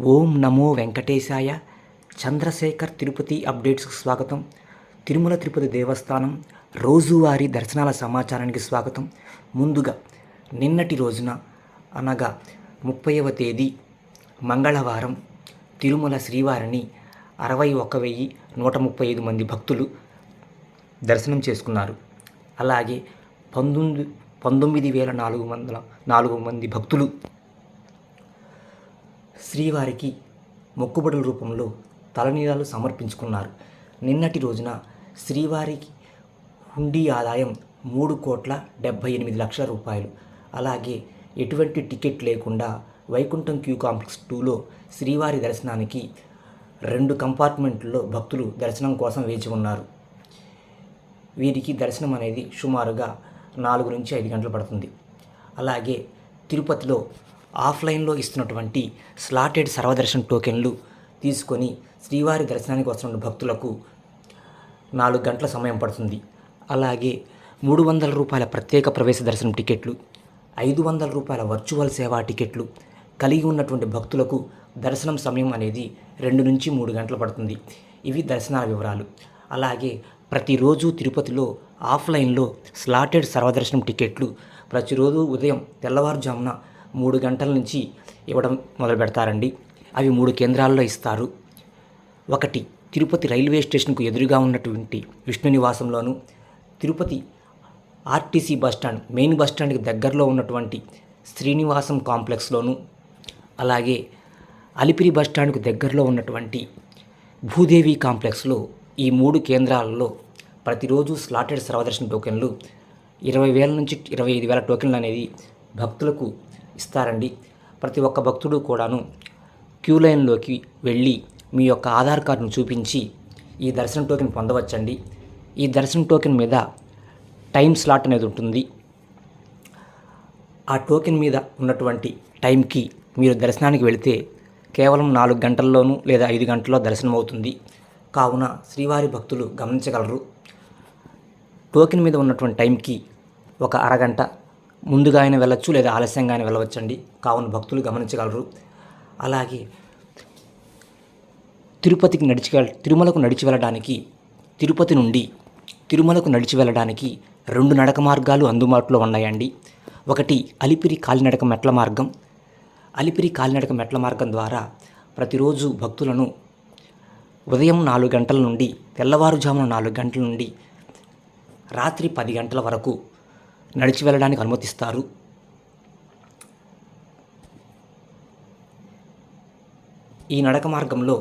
ఓం నమో వెంకటేశాయ. చంద్రశేఖర్ తిరుపతి అప్డేట్స్కు స్వాగతం. తిరుమల తిరుపతి దేవస్థానం రోజువారీ దర్శనాల సమాచారానికి స్వాగతం. ముందుగా నిన్నటి రోజున అనగా ముప్పైవ తేదీ మంగళవారం తిరుమల శ్రీవారిని అరవై ఒక వెయ్యి నూట ముప్పై ఐదు మంది భక్తులు దర్శనం చేసుకున్నారు. అలాగే పంతొమ్మిది పంతొమ్మిది వేల నాలుగు వందల నాలుగు మంది భక్తులు శ్రీవారికి మొక్కుబడుల రూపంలో తలనీలాలు సమర్పించుకున్నారు. నిన్నటి రోజున శ్రీవారికి హుండీ ఆదాయం మూడు కోట్ల డెబ్భై ఎనిమిది లక్షల రూపాయలు. అలాగే ఎటువంటి టికెట్ లేకుండా వైకుంఠం క్యూ కాంప్లెక్స్ టూలో శ్రీవారి దర్శనానికి రెండు కంపార్ట్మెంట్లో భక్తులు దర్శనం కోసం వేచి ఉన్నారు. వీరికి దర్శనం అనేది సుమారుగా నాలుగు నుంచి ఐదు గంటలు పడుతుంది. అలాగే తిరుపతిలో ఆఫ్లైన్లో ఇస్తున్నటువంటి స్లాటెడ్ సర్వదర్శన్ టోకెన్లు తీసుకొని శ్రీవారి దర్శనానికి వస్తున్న భక్తులకు నాలుగు గంటల సమయం పడుతుంది. అలాగే మూడు వందల రూపాయల ప్రత్యేక ప్రవేశ దర్శనం టికెట్లు ఐదు వందల రూపాయల వర్చువల్ సేవా టికెట్లు కలిగి ఉన్నటువంటి భక్తులకు దర్శనం సమయం అనేది రెండు నుంచి మూడు గంటలు పడుతుంది. ఇవి దర్శనాల వివరాలు. అలాగే ప్రతిరోజు తిరుపతిలో ఆఫ్లైన్లో స్లాటెడ్ సర్వదర్శనం టికెట్లు ప్రతిరోజు ఉదయం తెల్లవారుజామున మూడు గంటల నుంచి ఇవ్వడం మొదలు పెడతారండి. అవి మూడు కేంద్రాల్లో ఇస్తారు. ఒకటి తిరుపతి రైల్వే స్టేషన్కు ఎదురుగా ఉన్నటువంటి Vishnu నివాసంలోను Tirupati RTC bus stand main బస్టాండ్కి దగ్గరలో ఉన్నటువంటి శ్రీనివాసం కాంప్లెక్స్లోను అలాగే అలిపిరి బస్టాండ్కు దగ్గరలో ఉన్నటువంటి భూదేవి కాంప్లెక్స్లో ఈ మూడు కేంద్రాలలో ప్రతిరోజు స్లాటెడ్ సర్వదర్శన టోకెన్లు ఇరవై వేల నుంచి ఇరవై ఐదు వేల టోకెన్లు అనేది భక్తులకు ఇస్తారండి. ప్రతి ఒక్క భక్తుడు కూడాను క్యూ లైన్లోకి వెళ్ళి మీ యొక్క ఆధార్ కార్డును చూపించి ఈ దర్శనం టోకెన్ పొందవచ్చండి. ఈ దర్శనం టోకెన్ మీద టైం స్లాట్ అనేది ఉంటుంది. ఆ టోకెన్ మీద ఉన్నటువంటి టైంకి మీరు దర్శనానికి వెళితే కేవలం నాలుగు గంటల్లోనూ లేదా ఐదు గంటల్లో దర్శనం అవుతుంది. కావున శ్రీవారి భక్తులు గమనించగలరు. టోకెన్ మీద ఉన్నటువంటి టైంకి ఒక అరగంట ముందుగా ఆయన వెళ్ళొచ్చు లేదా ఆలస్యంగా ఆయన వెళ్ళవచ్చండి. కావున భక్తులు గమనించగలరు. అలాగే తిరుపతికి నడిచి తిరుమలకు నడిచి వెళ్ళడానికి తిరుపతి నుండి తిరుమలకు నడిచి వెళ్ళడానికి రెండు నడక మార్గాలు అందుబాటులో ఉన్నాయండి. ఒకటి అలిపిరి కాలినడక మెట్ల మార్గం. అలిపిరి కాలినడక మెట్ల మార్గం ద్వారా ప్రతిరోజు భక్తులను ఉదయం నాలుగు గంటల నుండి తెల్లవారుజామున నాలుగు గంటల నుండి రాత్రి పది గంటల వరకు నడిచి వెళ్ళడానికి అనుమతిస్తారు. ఈ నడక మార్గంలో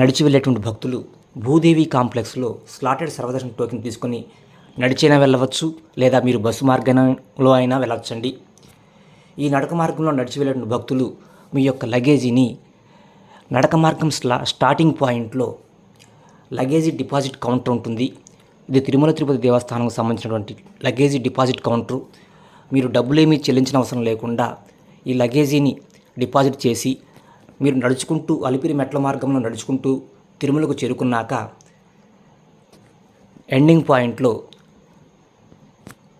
నడిచి వెళ్ళేటువంటి భక్తులు భూదేవి కాంప్లెక్స్లో స్లాటెడ్ సర్వదర్శన టోకెన్ తీసుకొని నడిచైనా వెళ్ళవచ్చు లేదా మీరు బస్సు మార్గంలో అయినా వెళ్ళవచ్చండి. ఈ నడక మార్గంలో నడిచి వెళ్ళేటువంటి భక్తులు మీ యొక్క లగేజీని నడక మార్గం స్లా స్టార్టింగ్ పాయింట్లో లగేజీ డిపాజిట్ కౌంటర్ ఉంటుంది. ఇది తిరుమల తిరుపతి దేవస్థానంకు సంబంధించినటువంటి లగేజీ డిపాజిట్ కౌంటరు. మీరు డబ్బులేమీ చెల్లించిన అవసరం లేకుండా ఈ లగేజీని డిపాజిట్ చేసి మీరు నడుచుకుంటూ అలిపిరి మెట్ల మార్గంలో నడుచుకుంటూ తిరుమలకు చేరుకున్నాక ఎండింగ్ పాయింట్లో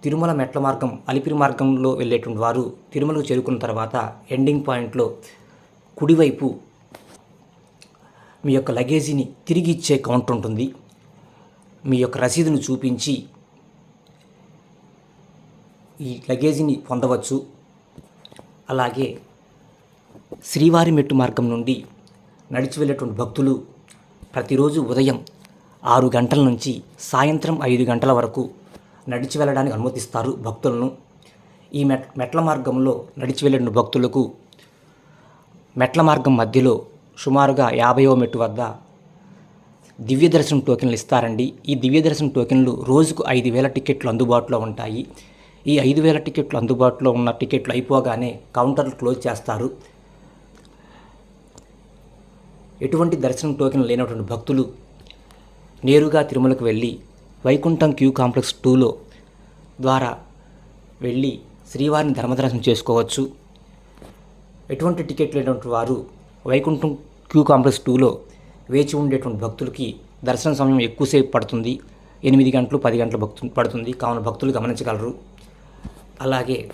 తిరుమల మెట్ల మార్గం అలిపిరి మార్గంలో వెళ్ళేటువంటి వారు తిరుమలకు చేరుకున్న తర్వాత ఎండింగ్ పాయింట్లో కుడివైపు మీ యొక్క లగేజీని తిరిగి ఇచ్చే కౌంటర్ ఉంటుంది. మీ యొక్క రసీదును చూపించి ఈ లగేజీని పొందవచ్చు. అలాగే శ్రీవారి మెట్టు మార్గం నుండి నడిచి వెళ్ళేటువంటి భక్తులు ప్రతిరోజు ఉదయం ఆరు గంటల నుంచి సాయంత్రం ఐదు గంటల వరకు నడిచి వెళ్ళడానికి అనుమతిస్తారు భక్తులను. ఈ మెట్ మెట్ల మార్గంలో నడిచి వెళ్ళిన భక్తులకు మెట్ల మార్గం మధ్యలో సుమారుగా యాభైవ మెట్టు వద్ద దివ్య దర్శనం టోకెన్లు ఇస్తారండి. ఈ దివ్య దర్శనం టోకెన్లు రోజుకు ఐదు వేల టికెట్లు అందుబాటులో ఉంటాయి. ఈ ఐదు వేల టికెట్లు అందుబాటులో ఉన్న టికెట్లు అయిపోగానే కౌంటర్లు క్లోజ్ చేస్తారు. ఎటువంటి దర్శనం టోకెన్ లేనటువంటి భక్తులు నేరుగా తిరుమలకు వెళ్ళి వైకుంఠం క్యూ కాంప్లెక్స్ టూలో ద్వారా వెళ్ళి శ్రీవారిని ధర్మదర్శనం చేసుకోవచ్చు. ఎటువంటి టికెట్ లేనటువంటి వారు వైకుంఠం క్యూ కాంప్లెక్స్ టూలో వేచి ఉండేటువంటి భక్తులకి దర్శన సమయం ఎక్కువసేపు పడుతుంది. ఎనిమిది గంటలు పది గంటలు భక్తు పడుతుంది. కావున భక్తులు గమనించగలరు. అలాగే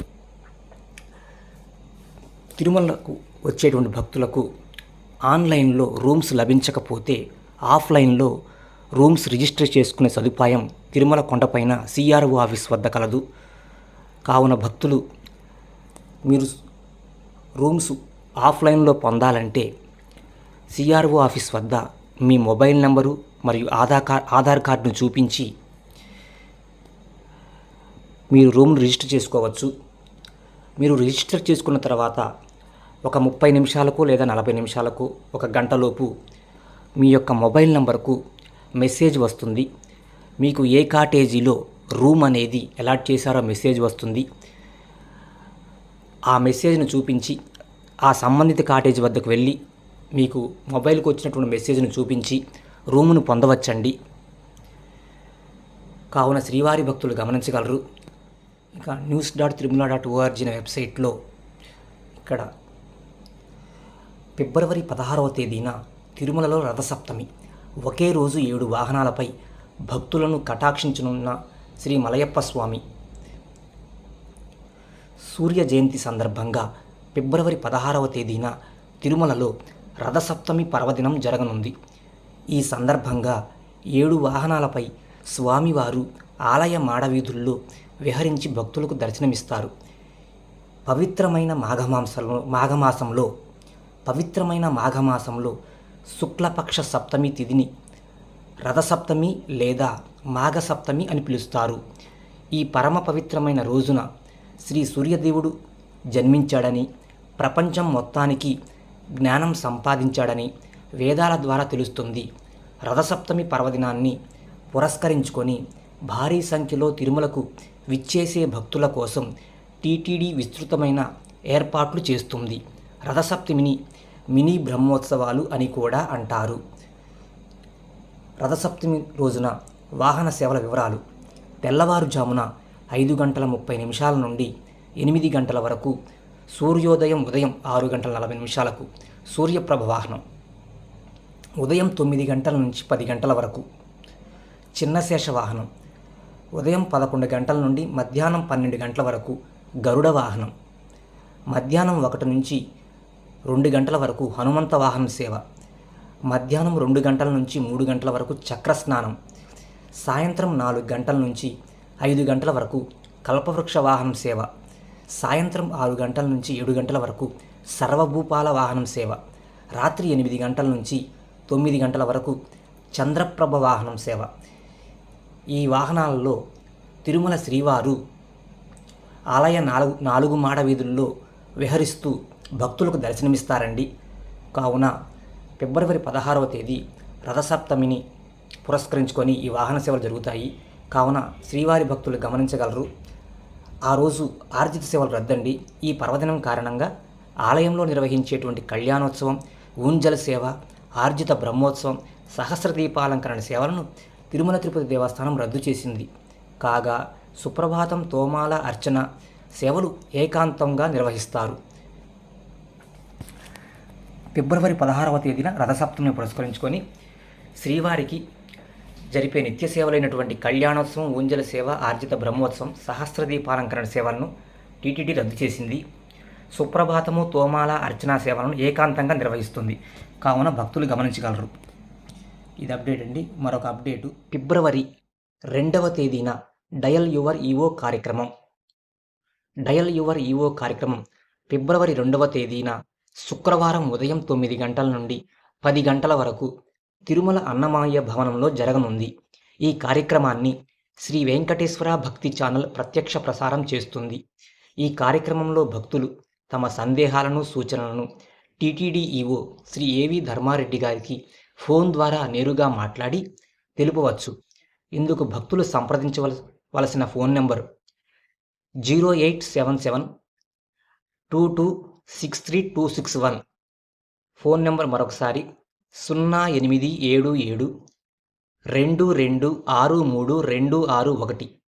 తిరుమలకు వచ్చేటువంటి భక్తులకు ఆన్లైన్లో రూమ్స్ లభించకపోతే ఆఫ్లైన్లో రూమ్స్ రిజిస్టర్ చేసుకునే సదుపాయం తిరుమల కొండపైన సిఆర్ఓ ఆఫీస్ వద్ద కలదు. కావున భక్తులు మీరు రూమ్స్ ఆఫ్లైన్లో పొందాలంటే సిఆర్ఓ ఆఫీస్ వద్ద మీ మొబైల్ నెంబరు మరియు ఆధార్ కార్డ్ ఆధార్ కార్డును చూపించి మీరు రూమ్ను రిజిస్టర్ చేసుకోవచ్చు. మీరు రిజిస్టర్ చేసుకున్న తర్వాత ఒక ముప్పై నిమిషాలకు లేదా నలభై నిమిషాలకు ఒక గంటలోపు మీ యొక్క మొబైల్ నంబర్కు మెసేజ్ వస్తుంది. మీకు ఏ కాటేజీలో రూమ్ అనేది అలాట్ చేశారో మెసేజ్ వస్తుంది. ఆ మెసేజ్ను చూపించి ఆ సంబంధిత కాటేజ్ వద్దకు వెళ్ళి మీకు మొబైల్కి వచ్చినటువంటి మెసేజ్ను చూపించి రూమును పొందవచ్చండి. కావున శ్రీవారి భక్తులు గమనించగలరు. ఇక news dot Tirumala dot ORG వెబ్సైట్లో ఇక్కడ ఫిబ్రవరి పదహారవ తేదీన తిరుమలలో రథసప్తమి. ఒకే రోజు ఏడు వాహనాలపై భక్తులను కటాక్షించనున్న శ్రీ మలయప్ప స్వామి సూర్య జయంతి సందర్భంగా ఫిబ్రవరి పదహారవ తేదీన తిరుమలలో రథసప్తమి పర్వదినం జరగనుంది. ఈ సందర్భంగా ఏడు వాహనాలపై స్వామివారు ఆలయ మాడవీధుల్లో విహరించి భక్తులకు దర్శనమిస్తారు. పవిత్రమైన మాఘమాంసంలో మాఘమాసంలో పవిత్రమైన మాఘమాసంలో శుక్లపక్ష సప్తమి తిథిని రథసప్తమి లేదా మాఘసప్తమి అని పిలుస్తారు. ఈ పరమ పవిత్రమైన రోజున శ్రీ సూర్యదేవుడు జన్మించాడని ప్రపంచం మొత్తానికి జ్ఞానం సంపాదించాడని వేదాల ద్వారా తెలుస్తుంది. రథసప్తమి పర్వదినాన్ని పురస్కరించుకొని భారీ సంఖ్యలో తిరుమలకు విచ్చేసే భక్తుల కోసం టీటీడీ విస్తృతమైన ఏర్పాట్లు చేస్తుంది. రథసప్తమిని మినీ బ్రహ్మోత్సవాలు అని కూడా అంటారు. రథసప్తమి రోజున వాహన సేవల వివరాలు. తెల్లవారుజామున ఐదు గంటల ముప్పై నిమిషాల నుండి ఎనిమిది గంటల వరకు సూర్యోదయం ఉదయం ఆరు గంటల నలభై నిమిషాలకు. సూర్యప్రభ వాహనం. ఉదయం తొమ్మిది గంటల నుంచి పది గంటల వరకు. చిన్న శేష వాహనం. ఉదయం పదకొండు గంటల నుండి మధ్యాహ్నం పన్నెండు గంటల వరకు గరుడ వాహనం. మధ్యాహ్నం ఒకటి నుంచి రెండు గంటల వరకు హనుమంత వాహనం సేవ. మధ్యాహ్నం రెండు గంటల నుంచి మూడు గంటల వరకు చక్రస్నానం సాయంత్రం నాలుగు గంటల నుంచి ఐదు గంటల వరకు కల్పవృక్ష వాహనం సేవ. సాయంత్రం ఆరు గంటల నుంచి ఏడు గంటల వరకు సర్వభూపాల వాహనం సేవ. రాత్రి ఎనిమిది గంటల నుంచి తొమ్మిది గంటల వరకు చంద్రప్రభ వాహనం సేవ. ఈ వాహనాలలో తిరుమల శ్రీవారు ఆలయ నాలుగు నాలుగు మాడ వీధుల్లో విహరిస్తూ భక్తులకు దర్శనమిస్తారండి. కావున ఫిబ్రవరి పదహారవ తేదీ రథసప్తమిని పురస్కరించుకొని ఈ వాహన సేవలు జరుగుతాయి. కావున శ్రీవారి భక్తులు గమనించగలరు. ఆ రోజు ఆర్జిత సేవలు రద్దండి. ఈ పర్వదినం కారణంగా ఆలయంలో నిర్వహించేటువంటి కళ్యాణోత్సవం ఊంజల సేవ ఆర్జిత బ్రహ్మోత్సవం సహస్ర దీపాలంకరణ సేవలను తిరుమల తిరుపతి దేవస్థానం రద్దు చేసింది. కాగా సుప్రభాతం తోమాల అర్చన సేవలు ఏకాంతంగా నిర్వహిస్తారు. ఫిబ్రవరి పదహారవ తేదీన రథసప్తమిని పురస్కరించుకొని శ్రీవారికి జరిపే నిత్య సేవలైనటువంటి కళ్యాణోత్సవం ఊంజల సేవ ఆర్జిత బ్రహ్మోత్సవం సహస్ర దీపాలంకరణ సేవలను టీటీడీ రద్దు చేసింది. సుప్రభాతము తోమాల అర్చనా సేవలను ఏకాంతంగా నిర్వహిస్తుంది. కావున భక్తులు గమనించగలరు. ఇది అప్డేట్ అండి. మరొక అప్డేటు. ఫిబ్రవరి రెండవ తేదీన డయల్ యువర్ ఈవో కార్యక్రమం. డయల్ యువర్ ఈవో కార్యక్రమం ఫిబ్రవరి రెండవ తేదీన శుక్రవారం ఉదయం తొమ్మిది గంటల నుండి పది గంటల వరకు తిరుమల అన్నమాయ భవనంలో జరగనుంది. ఈ కార్యక్రమాన్ని శ్రీ వెంకటేశ్వర భక్తి ఛానల్ ప్రత్యక్ష ప్రసారం చేస్తుంది. ఈ కార్యక్రమంలో భక్తులు తమ సందేహాలను సూచనలను టీటీడీఈఓ శ్రీ ఏవి ధర్మారెడ్డి గారికి ఫోన్ ద్వారా నేరుగా మాట్లాడి తెలుపవచ్చు. ఇందుకు భక్తులు సంప్రదించవలసిన phone number zero eight seven seven two two six three two six one. Phone number మరొకసారి సున్నా ఎనిమిది ఏడు ఏడు రెండు రెండు ఆరు మూడు రెండు ఆరు ఒకటి.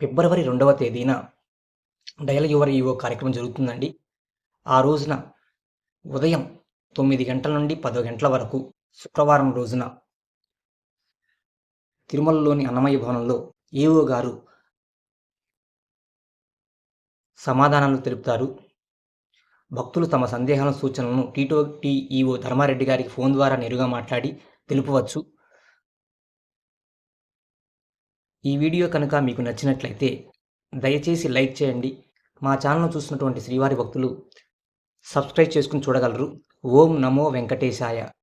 ఫిబ్రవరి రెండవ తేదీన డయల్ యువర్ ఈవో కార్యక్రమం జరుగుతుందండి. ఆ రోజున ఉదయం తొమ్మిది గంటల నుండి పదో గంటల వరకు శుక్రవారం రోజున తిరుమలలోని అన్నమయ్య భవనంలో ఏఓ గారు సమాధానాలు తెలుపుతారు. భక్తులు తమ సందేహాల సూచనలను టీటో టీఈఓ ధర్మారెడ్డి గారికి ఫోన్ ద్వారా నేరుగా మాట్లాడి తెలుపవచ్చు. ఈ వీడియో కనుక మీకు నచ్చినట్లయితే దయచేసి లైక్ చేయండి. మా ఛానల్ చూసినటువంటి శ్రీవారి భక్తులు సబ్స్క్రైబ్ చేసుకుని చూడగలరు. ఓం నమో వెంకటేశాయ.